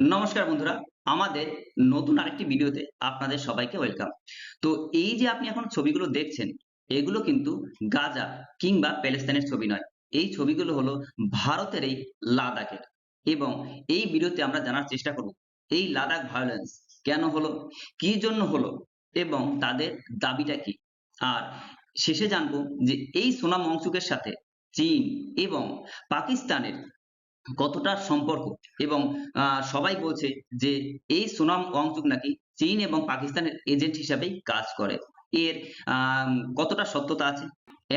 নমস্কার বন্ধুরা, আমাদের নতুন আরেকটি ভিডিওতে আপনাদের সবাইকে ওয়েলকাম তো এই যে আপনি এখন ছবিগুলো দেখছেন, এগুলো কিন্তু গাজা কিংবা প্যালেস্তাইনের ছবি নয়। এই ছবিগুলো হলো ভারতের এই লাদাখের। এবং এই ভিডিওতে আমরা জানার চেষ্টা করব, এই লাদাখ ভায়োলেন্স কেন হলো, কি জন্য হলো, এবং তাদের দাবিটা কি? আর শেষে জানব যে এই সোনাম অংশুকের সাথে চীন এবং পাকিস্তানের কতটা সম্পর্ক? এবং সবাই বলছে যে এই সোনাম ওয়াংচুক নাকি চীন এবং পাকিস্তানের এজেন্ট হিসাবেই কাজ করে। এর কতটা সত্যতা আছে?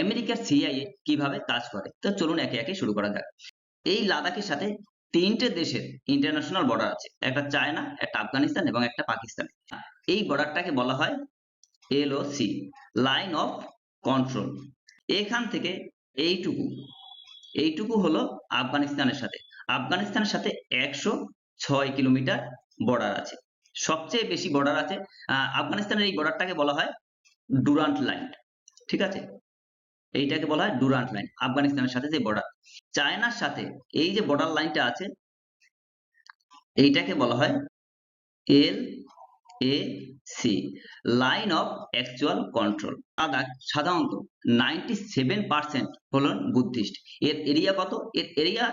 আমেরিকার সিআইএ কীভাবে কাজ করে? তো চলুন একে একে শুরু করা যাক। এই লাদাখের সাথে তিনটে দেশের ইন্টারন্যাশনাল বর্ডার আছে। একটা চায়না, একটা আফগানিস্তান এবং একটা পাকিস্তান। এই বর্ডারটাকে বলা হয় এলওসি লাইন অফ কন্ট্রোল এখান থেকে এইটুকু। এইটুকু হলো আফগানিস্তানের সাথে। আফগানিস্তানের সাথে একশো ছয় কিলোমিটার বর্ডার আছে। সবচেয়ে বেশি বর্ডার আছে আফগানিস্তানের এই বর্ডারটাকে বলা হয় ডুরান্ট লাইন ঠিক আছে? এইটাকে বলা হয় ডুরান্ট লাইন আফগানিস্তানের সাথে যে বর্ডার চায়নার সাথে এই যে বর্ডার লাইনটা আছে, এইটাকে বলা হয় L A C line of actual control Ladakh সাধারণত নাইনটি সেভেন পার্সেন্ট হল বুদ্ধিস্ট। এর এরিয়া কত? এর area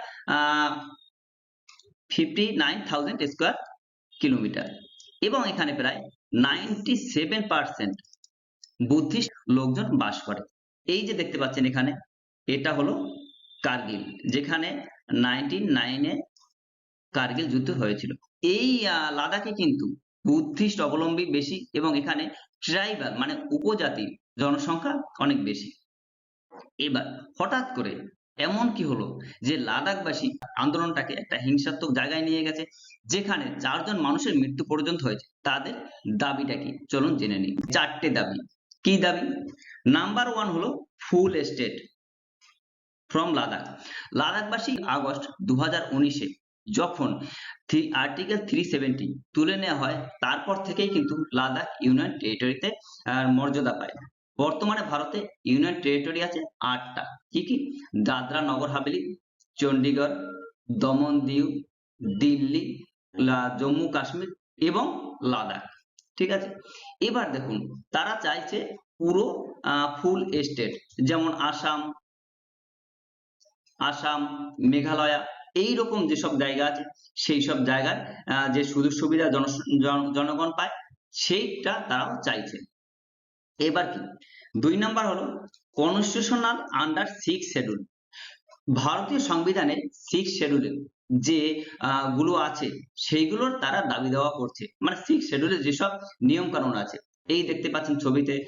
fifty nine thousand square kilometre এবং এখানে প্রায় নাইনটি সেভেন পার্সেন্ট বুদ্ধিস্ট লোকজন বাস করে। এই যে দেখতে পাচ্ছেন এখানে, এটা হলো কার্গিল, যেখানে নাইনটিন নাইনে কার্গিল যুদ্ধ হয়েছিল। এই লাদাখে কিন্তু বুদ্ধিস্ট অবলম্বী, বেশি এবং এখানে ট্রাইবাল মানে উপজাতি জনসংখ্যা অনেক বেশি। এবার হঠাৎ করে এমন কি হলো যে লাদাখবাসী আন্দোলনটাকে একটা হিংসাত্মক জায়গায় নিয়ে গেছে, যেখানে চারজন মানুষের মৃত্যু পর্যন্ত হয়েছে। তাদের দাবিটা কি? চলুন জেনে নিই। চারটে দাবি। কি দাবি? নাম্বার ওয়ান হলো ফুল এস্টেট ফ্রম লাদাখ। লাদাখবাসী আগস্ট দু হাজার উনিশে যখন আর্টিকেল থ্রি সেভেন্টি তুলে নেওয়া হয়, তারপর থেকেই কিন্তু লাদাখ ইউনিয়ন টেরিটরিতে মর্যাদা পায়। বর্তমানে ভারতে ইউনিয়ন টেরিটরি আছে আটটা। কি কি? দাদরা নগর হাভেলি চণ্ডীগড় দমন দিউ, দিল্লি জম্মু, কাশ্মীর এবং লাদাখ। ঠিক আছে? এবার দেখুন, তারা চাইছে পুরো ফুল এস্টেট যেমন আসাম আসাম, মেঘালয়া এই রকম যেসব জায়গা আছে সেই সব জায়গায় যে সুযোগ সুবিধা জন- জন- জনগণ পায়, সেইটা তারাও চাইছে। এবার কি? দুই নাম্বার হলো কনস্টিটিউশনাল আন্ডার সিক্স শিডিউল ভারতীয় সংবিধানে সিক্স শিডিউলে যে গুলো আছে, সেইগুলোর তারা দাবি দেওয়া করছে। মানে সিক্স শিডিউলে যেসব নিয়ম কানুন আছে, এই দেখতে পাচ্ছেন ছবিতে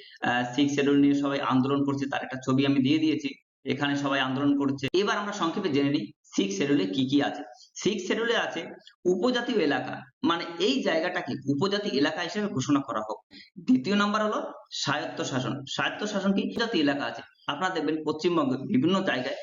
সিক্স শিডিউল নিয়ে সবাই আন্দোলন করছে, তার একটা ছবি আমি দিয়ে দিয়েছি, এখানে সবাই আন্দোলন করছে। এবার আমরা সংক্ষেপে জেনে নিই সিক্স শিডিউলে কি কি আছে? সিক্স শিডিউলে আছে উপজাতীয় এলাকা। মানে এই জায়গাটাকে উপজাতি এলাকা হিসেবে ঘোষণা করা হোক। দ্বিতীয় নাম্বার হলো স্বায়ত্ত শাসন স্বায়ত্ত শাসন কি? উপজাতি এলাকা আছে। আপনারা দেখবেন পশ্চিমবঙ্গের বিভিন্ন জায়গায়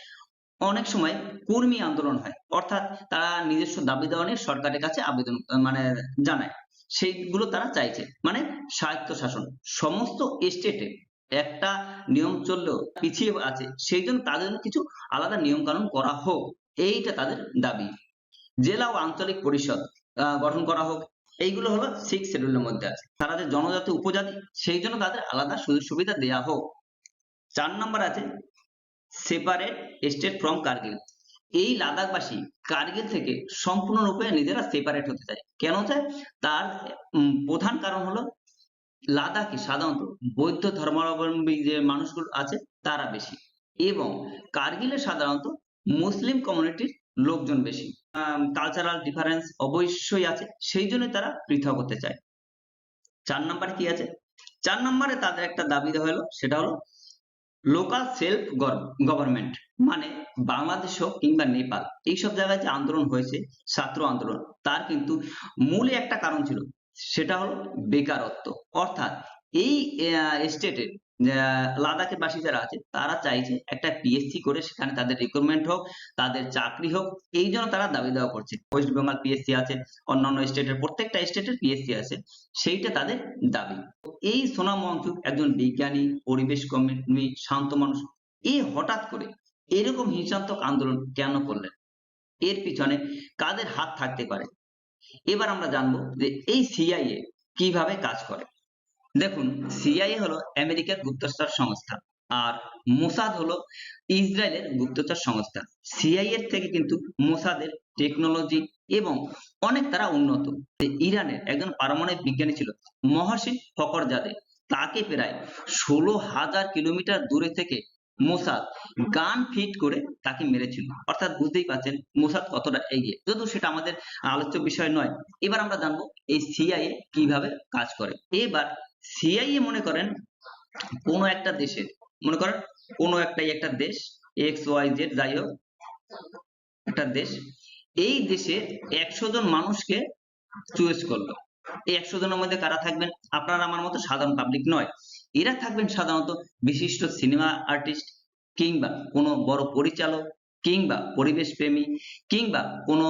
অনেক সময় কর্মী আন্দোলন হয়। অর্থাৎ তারা নিজস্ব দাবি দেওয়া নিয়ে সরকারের কাছে আবেদন মানে জানায়। সেইগুলো তারা চাইছে। মানে স্বায়ত্ত শাসন সমস্ত স্টেটে একটা নিয়ম চললেও পিছিয়ে আছে। সেই জন্য তাদের কিছু আলাদা নিয়ম কানুন করা হোক। এইটা তাদের দাবি। জেলা ও আঞ্চলিক পরিষদ গঠন করা হোক। এইগুলো হলো সিক্স শিডিউলের মধ্যে আছে। তারা যে জনজাতি, উপজাতি, সেই জন্য তাদের আলাদা সুযোগ সুবিধা দেয়া হোক। চার নম্বর আছে সেপারেট স্টেট ফ্রম কার্গিল। এই লাদাখবাসী কার্গিল থেকে সম্পূর্ণরূপে নিজেরা সেপারেট হতে চায়। কেন চায়? তার প্রধান কারণ হলো লাদাখে সাধারণত বৌদ্ধ ধর্মাবলম্বী যে মানুষগুলো আছে, তারা বেশি। এবং কার্গিলে সাধারণত মুসলিম কমিউনিটির লোকজন বেশি। কালচারাল ডিফারেন্স অবশ্যই আছে, সেই জন্য তারা পৃথক হতে চায়। চার নাম্বার কি আছে? চার নম্বরে তাদের একটা দাবি দেওয়া হলো, সেটা হলো লোকাল সেলফ গভর্নমেন্ট মানে বাংলাদেশ হোক কিংবা নেপাল, এইসব জায়গায় যে আন্দোলন হয়েছে, ছাত্র আন্দোলন, তার কিন্তু মূলে একটা কারণ ছিল, সেটা হলো বেকারত্ব। অর্থাৎ এই স্টেটের লাদাখের বাসী যারা আছে, তারা চাইছে একটা পিএসসি করে সেখানে তাদের রিক্রুটমেন্ট হোক, তাদের চাকরি হোক, এই জন্য তারা দাবি দেওয়া করছে। ওয়েস্ট বেঙ্গল পিএসসি আছে, অন্যান্য স্টেটের প্রত্যেকটা স্টেটের পিএসসি আছে, সেইটা তাদের দাবি। এই সোনাম ওয়াংচুক একজন বিজ্ঞানী, পরিবেশ কর্মী, শান্ত মানুষ, এ হঠাৎ করে এরকম হিংসাত্মক আন্দোলন কেন করলেন? এর পিছনে কাদের হাত থাকতে পারে? এবার আমরা জানব যে এই সিআইএ কীভাবে কাজ করে। দেখুন সিআইএ হলো আমেরিকার গুপ্তচর সংস্থা আর মোসাদ হলো ইসরায়েলের গুপ্তচর সংস্থা। সিআইএ থেকে কিন্তু মোসাদের টেকনোলজি এবং অনেক তারা উন্নত। ইরানের একজন পারমাণবিক বিজ্ঞানী ছিল মহসিন ফকরজাদে তাকে প্রায় ষোলো হাজার কিলোমিটার দূরে থেকে মোসাদ গান ফিট করে তাকে মেরেছিল। অর্থাৎ বুঝতেই পারছেন মোসাদ কতটা এগিয়ে। যদিও সেটা আমাদের আলোচ্য বিষয় নয়, এবার আমরা জানব এই সিআইএ কীভাবে কাজ করে। এবার সিআইএ মনে করেন কোনো একটা দেশের মনে করেন কোনো একটাই একটা দেশ এক্স ওয়াই জেড যাই হোক, একটা দেশ, এই দেশে একশো জন মানুষকে চয়েস করল। এই একশো জনের মধ্যে কারা থাকবেন? আপনার আমার মতো সাধারণ পাবলিক নয়। এরা থাকবেন সাধারণত বিশিষ্ট সিনেমা আর্টিস্ট কিংবা কোনো বড় পরিচালক কিংবা পরিবেশ প্রেমী কিংবা কোনো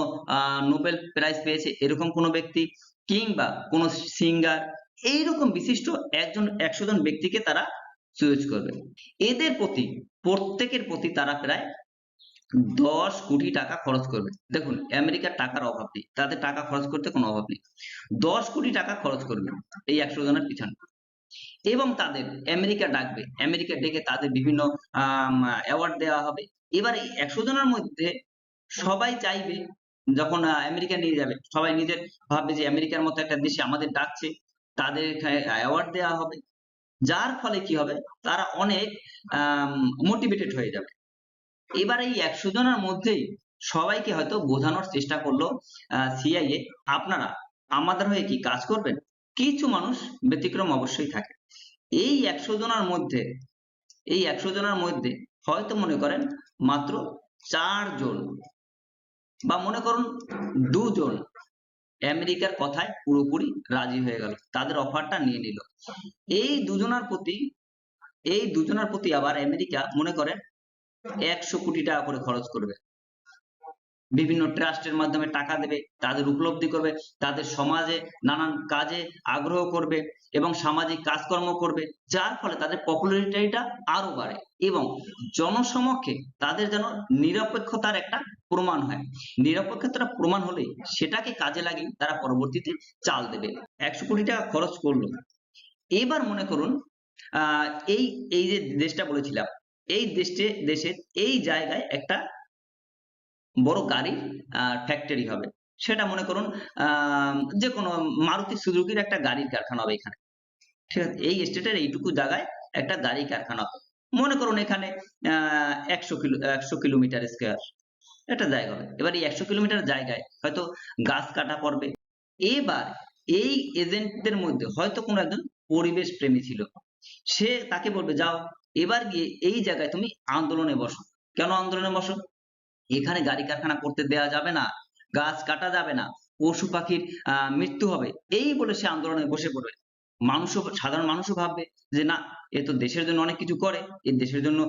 নোবেল প্রাইজ পেয়েছে এরকম কোনো ব্যক্তি কিংবা কোনো সিঙ্গার এইরকম বিশিষ্ট একজন একশো জন ব্যক্তিকে তারা চয়েস করবে। এদের প্রতি, প্রত্যেকের প্রতি তারা প্রায় দশ কোটি টাকা খরচ করবে। দেখুন, আমেরিকার টাকার অভাব নেই, তাদের টাকা খরচ করতে কোনো অভাব নেই। দশ কোটি টাকা খরচ করবে এই একশো জনের পিছনে। এবং তাদের, আমেরিকা ডাকবে, আমেরিকা ডেকে তাদের বিভিন্ন অ্যাওয়ার্ড দেওয়া হবে। এবার এই একশো জনের মধ্যে সবাই চাইবে, যখন আমেরিকা নিয়ে যাবে, সবাই নিজের ভাববে যে আমেরিকার মতো একটা দেশে আমাদের ডাকছে তাদের অ্যাওয়ার্ড দেওয়া হবে। যার ফলে কি হবে? তারা অনেক মোটিভেটেড হয়ে যাবে। এবার এই একশো জনের মধ্যেই সবাইকে হয়তো বোঝানোর চেষ্টা করল সিআইএ আপনারা, আমাদের হয়ে কি কাজ করবেন? কিছু মানুষ ব্যতিক্রম অবশ্যই থাকে। এই একশো জনের মধ্যে, এই একশো জনের মধ্যে হয়তো মনে করেন মাত্র চারজন বা মনে করুন দুজন আমেরিকার কথায় পুরোপুরি রাজি হয়ে গেল, তাদের অফারটা নিয়ে নিল। এই দুজনার প্রতি, এই দুজনার প্রতি আবার আমেরিকা মনে করে একশো কোটি টাকা করে খরচ করবে। বিভিন্ন ট্রাস্টের মাধ্যমে টাকা দেবে, তাদের উপলব্ধি করবে, তাদের সমাজে নানান কাজে আগ্রহ করবে। এবং সামাজিক কাজকর্ম করবে, যার ফলে তাদের পপুলারিটিটা আরও বাড়ে এবং জনসমক্ষে তাদের যেন নিরপেক্ষতার একটা প্রমাণ হয়। নিরপেক্ষতার প্রমাণ হলে সেটাকে কাজে লাগিয়ে তারা পরবর্তীতে চাল দেবে। একশো কোটি টাকা খরচ করল। এবার মনে করুন এই এই যে দেশটা বলেছিলাম, এই দেশে, দেশের এই জায়গায় একটা বড় গাড়ির ফ্যাক্টরি হবে। সেটা মনে করুন যে কোনো মারুতি সুজুকির একটা গাড়ির কারখানা হবে এখানে। ঠিক আছে? এই স্টেটের এইটুকু জায়গায় একটা গাড়ি কারখানা হবে। মনে করুন এখানে একশো কিলো, একশো কিলোমিটার স্কোয়ার। একটা জায়গা হবে। এবার এই একশো কিলোমিটার জায়গায় হয়তো গাছ কাটা পড়বে। এবার এই এজেন্টদের মধ্যে হয়তো কোনো একজন পরিবেশ প্রেমী ছিল। সে তাকে বলবে, যাও, এবার গিয়ে এই জায়গায় তুমি আন্দোলনে বসো। কেন আন্দোলনে বসো? এখানে গাড়ি কারখানা করতে দেওয়া যাবে না। গাছ কাটা যাবে না, পশু পাখির মৃত্যু হবে। এই বলে সে আন্দোলনে বসে পড়বে মানুষও, সাধারণ মানুষও ভাববে যে, না, এ তো দেশের জন্য অনেক কিছু করে। এ দেশের জন্য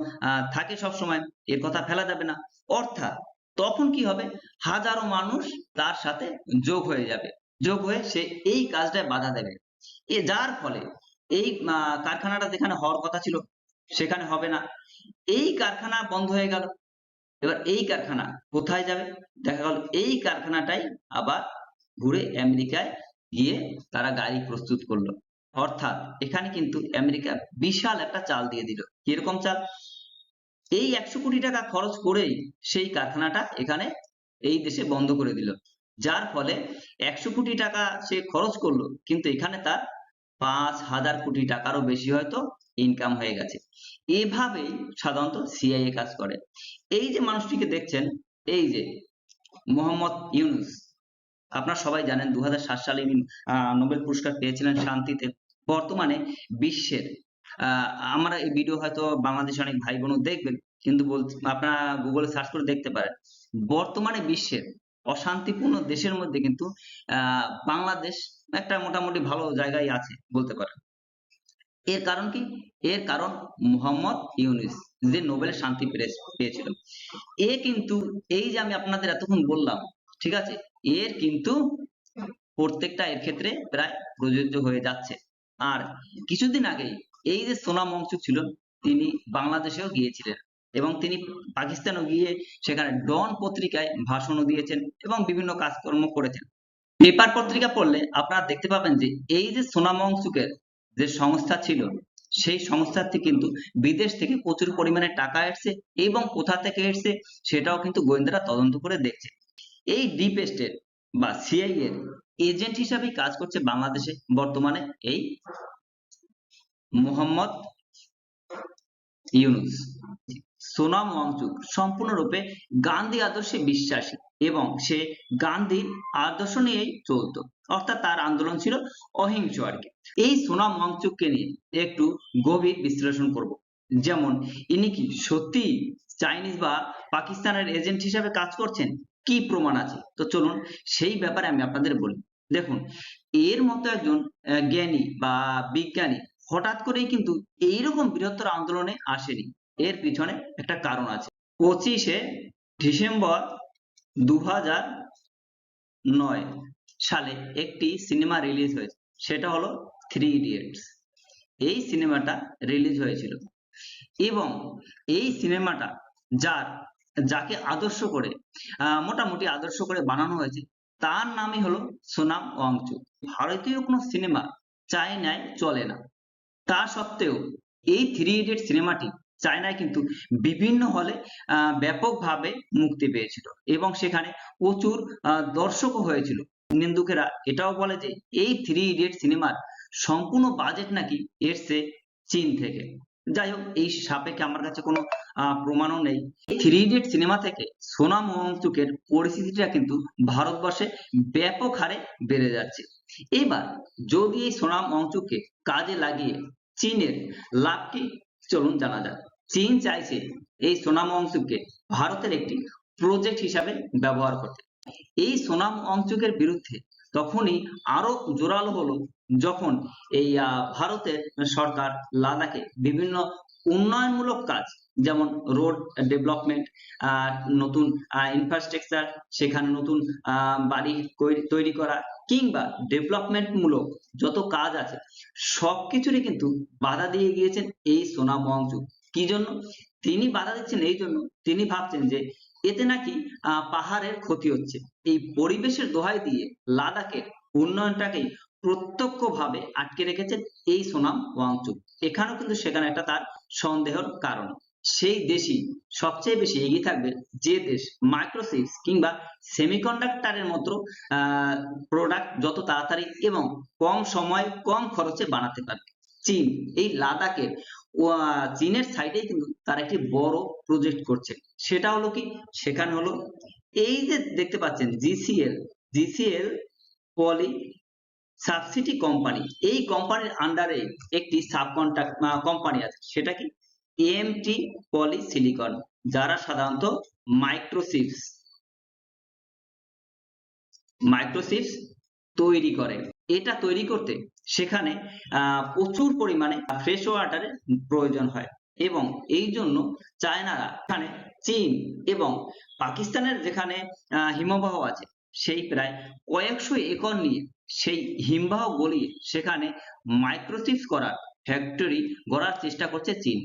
থাকে সব সময় এর কথা ফেলা যাবে না। অর্থাৎ তখন কি হবে? হাজারো মানুষ তার সাথে যোগ হয়ে যাবে। যোগ হয়ে সে এই কাজটায় বাধা দেবে। এ যার ফলে এই কারখানাটা যেখানে হওয়ার কথা ছিল, সেখানে হবে না। এই কারখানা বন্ধ হয়ে গেল। এবার এই কারখানা কোথায় যাবে? দেখা গেল এই কারখানাটাই আবার ঘুরে আমেরিকায় গিয়ে তারা গাড়ি প্রস্তুত করল। অর্থাৎ এখানে কিন্তু আমেরিকা বিশাল একটা চাল দিয়ে দিল। কীরকম চাল? এই একশো কোটি টাকা খরচ করেই সেই কারখানাটা এখানে এই দেশে বন্ধ করে দিল। যার ফলে একশো কোটি টাকা সে খরচ করল, কিন্তু এখানে তার পাঁচ হাজার কোটি টাকারও বেশি হয়তো ইনকাম হয়ে গেছে। এভাবেই সাধারণত সিআইএ কাজ করে। এই যে মানুষটিকে দেখছেন, এই যে মোহাম্মদ ইউনুস, আপনারা সবাই জানেন দু সালে ইনি নোবেল পুরস্কার পেয়েছিলেন শান্তিতে। বর্তমানে বিশ্বের আমরা এই ভিডিও হয়তো বাংলাদেশে অনেক ভাই বোনও দেখবেন, কিন্তু আপনারা গুগলে সার্চ করে দেখতে পারেন। বর্তমানে বিশ্বের অশান্তিপূর্ণ দেশের মধ্যে কিন্তু বাংলাদেশ একটা মোটামুটি ভালো জায়গায় আছে বলতে পারেন। এর কারণ কি? এর কারণ মোহাম্মদ ইউনুস, যে নোবেল শান্তি প্রাইজ পেয়েছিল। এ কিন্তু, এই যে আমি আপনাদের এতক্ষণ বললাম, ঠিক আছে? এর কিন্তু প্রত্যেকটা এর ক্ষেত্রে প্রায় প্রযোজ্য হয়ে যাচ্ছে। আর কিছুদিন আগেই এই যে সোনাম ওয়াংচুক ছিল, তিনি বাংলাদেশেও গিয়েছিলেন এবং তিনি পাকিস্তানেও গিয়ে সেখানে ডন পত্রিকায় ভাষণও দিয়েছেন এবং বিভিন্ন কাজকর্ম করেছেন। পেপার পত্রিকা পড়লে আপনারা দেখতে পাবেন যে এই যে সোনাম ওয়াংচুকের যে সংস্থা ছিল, সেই সংস্থাতে কিন্তু বিদেশ থেকে প্রচুর পরিমাণে টাকা এসছে এবং কোথা থেকে এসছে সেটাও কিন্তু গোয়েন্দারা তদন্ত করে দেখছে। এই ডিপ স্টেট বা সিআই এর এজেন্ট হিসাবে কাজ করছে বাংলাদেশে বর্তমানে এই মোহাম্মদ ইউনুস। সোনাম ওয়াংচুক সম্পূর্ণরূপে গান্ধী আদর্শে বিশ্বাসী এবং সে গান্ধীর আদর্শ নিয়েই চলতো। অর্থাৎ তার আন্দোলন ছিল অহিংস আর কি। এই সোনাম ওয়াংচুককে নিয়ে একটু গভীর বিশ্লেষণ করব। যেমন, ইনি কি সত্যি চাইনিজ বা পাকিস্তানের এজেন্ট হিসাবে কাজ করছেন? কি প্রমাণ আছে? তো চলুন সেই ব্যাপারে আমি আপনাদের বলি। দেখুন, এর মতো একজন জ্ঞানী বা বিজ্ঞানী হঠাৎ করেই কিন্তু এইরকম বৃহত্তর আন্দোলনে আসেনি। এর পিছনে একটা কারণ আছে। পঁচিশে ডিসেম্বর দু সালে একটি সিনেমা রিলিজ হয়েছে। সেটা হলো থ্রি ইডিয়টস এই সিনেমাটা রিলিজ হয়েছিল। এবং এই সিনেমাটা যার, যাকে আদর্শ করে মোটামুটি আদর্শ করে বানানো হয়েছে, তার নামই হলো সোনাম ওয়াংচুক ভারতীয় কোনো সিনেমা চায়নায় চলে না। তা সত্ত্বেও এই থ্রি ইডিয়েট সিনেমাটি চায়নায় কিন্তু বিভিন্ন হলে ব্যাপকভাবে মুক্তি পেয়েছিল। এবং সেখানে প্রচুর দর্শকও হয়েছিল। নিন্দুকেরা এটাও বলে যে এই থ্রি ইডিয়ট সিনেমার সম্পূর্ণ বাজেট নাকি এসছে চীন থেকে। যাই হোক, এই সাপেক্ষে আমার কাছে কোনো প্রমাণও নেই। থ্রি ইডিয়ট সিনেমা থেকে সোনাম ওয়াংচুকের পরিস্থিতিটা কিন্তু ভারতবর্ষে ব্যাপক হারে বেড়ে যাচ্ছে। এবার যদি এই সোনাম ওয়াংচুককে কাজে লাগিয়ে চীনের লাভ কি? চলুন জানা যাক। চীন চাইছে এই সোনাম ওয়াংচুককে ভারতের একটি প্রজেক্ট হিসাবে ব্যবহার করতে। এই সোনাম ওয়াংচুকের বিরুদ্ধে তখনই আরও জোরালো হলো যখন এই ভারতের সরকার লাদাখে বিভিন্ন উন্নয়নমূলক কাজ যেমন রোড ডেভেলপমেন্ট নতুন ইনফ্রাস্ট্রাকচার সেখানে নতুন বাড়ি তৈরি করা কিংবা ডেভেলপমেন্ট মূলক যত কাজ আছে সবকিছুরই কিন্তু বাধা দিয়ে গিয়েছেন এই সোনাম ওয়াংচুক কি জন্য? তিনি বাধা দিচ্ছেন এই জন্য। তিনি ভাবছেন যে এতে নাকি পাহাড়ের ক্ষতি হচ্ছে। এই পরিবেশের দোহাই দিয়ে লাদাখের উন্নয়নটাকেই প্রত্যক্ষভাবে আটকে রেখেছে এই সোনাম ওয়াংচুক। এখানেও কিন্তু সেখানে একটা তার সন্দেহের কারণ। সেই দেশই সবচেয়ে বেশি এগিয়ে থাকবে যে দেশ মাইক্রোচিপস কিংবা সেমিকন্ডাক্টরের মতো প্রোডাক্ট যত তাড়াতাড়ি এবং কম সময় কম খরচে বানাতে পারবে। চীন, এই লাদাখের চীনের সাইডেই কিন্তু তারা একটি বড় প্রজেক্ট করছে। সেটা হলো কি? সেখানে হলো এই যে দেখতে পাচ্ছেন GCL GCL poly subsidy company, এই কোম্পানির আন্ডারে একটি সাবকন্ট্রাক্ট কোম্পানি আছে। সেটা কি? এমটি পলি সিলিকন যারা সাধারণত মাইক্রোচিপস মাইক্রোচিপস তৈরি করে। এটা তৈরি করতে সেখানে প্রচুর পরিমাণে ফ্রেশ ওয়াটারের প্রয়োজন হয়। এবং এই জন্য চায়নারা এখানে চীন এবং পাকিস্তানের যেখানে হিমবাহ আছে, সেই প্রায় কয়েকশো একর নিয়ে সেই হিমবাহ গলিয়ে সেখানে মাইক্রোচিপস করার ফ্যাক্টরি গড়ার চেষ্টা করছে চীন।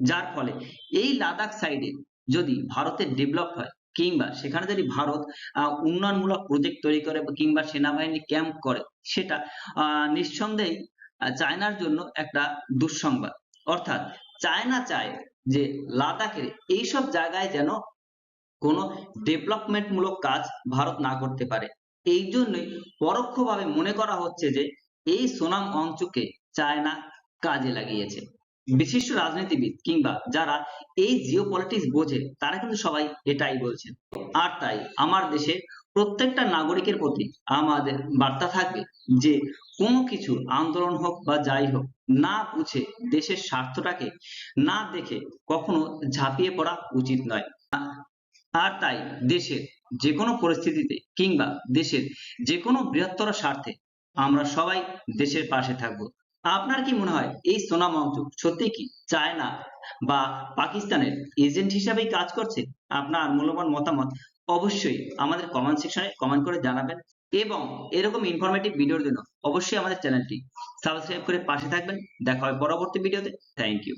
যার ফলে এই লাদাখ সাইডে যদি ভারতের ডেভেলপ হয় কিংবা সেখানে যদি ভারত উন্নয়নমূলক প্রজেক্ট তৈরি করে কিংবা সেনাবাহিনী ক্যাম্প করে, সেটা নিঃসন্দেহে চায়নার জন্য একটা দুঃসংবাদ। অর্থাৎ চায়না চায় যে লাদাখের এইসব জায়গায় যেন কোনো ডেভেলপমেন্ট মূলক কাজ ভারত না করতে পারে। এই জন্যই পরোক্ষভাবে মনে করা হচ্ছে যে এই সোনাম অংচুকে চায়না কাজে লাগিয়েছে। বিশিষ্ট রাজনীতিবিদ কিংবা যারা এই জিও বোঝে, তারা কিন্তু সবাই এটাই বলছেন। আর তাই আমার দেশের প্রত্যেকটা নাগরিকের প্রতি আমাদের বার্তা থাকবে যে, কোনো কিছু আন্দোলন হোক বা যাই হোক, না বুঝে দেশের স্বার্থটাকে না দেখে কখনো ঝাঁপিয়ে পড়া উচিত নয়। আর তাই দেশের যে কোনো পরিস্থিতিতে কিংবা দেশের যে কোনো বৃহত্তর স্বার্থে আমরা সবাই দেশের পাশে থাকব। আপনার কি মনে হয় এই সোনাম অংচুক সত্যি কি চায়না বা পাকিস্তানের এজেন্ট হিসাবেই কাজ করছে? আপনার মূল্যবান মতামত অবশ্যই আমাদের কমেন্ট সেকশনে কমেন্ট করে জানাবেন এবং এরকম ইনফরমেটিভ ভিডিওর জন্য অবশ্যই আমাদের চ্যানেলটি সাবস্ক্রাইব করে পাশে থাকবেন। দেখা হয় পরবর্তী ভিডিওতে থ্যাংক ইউ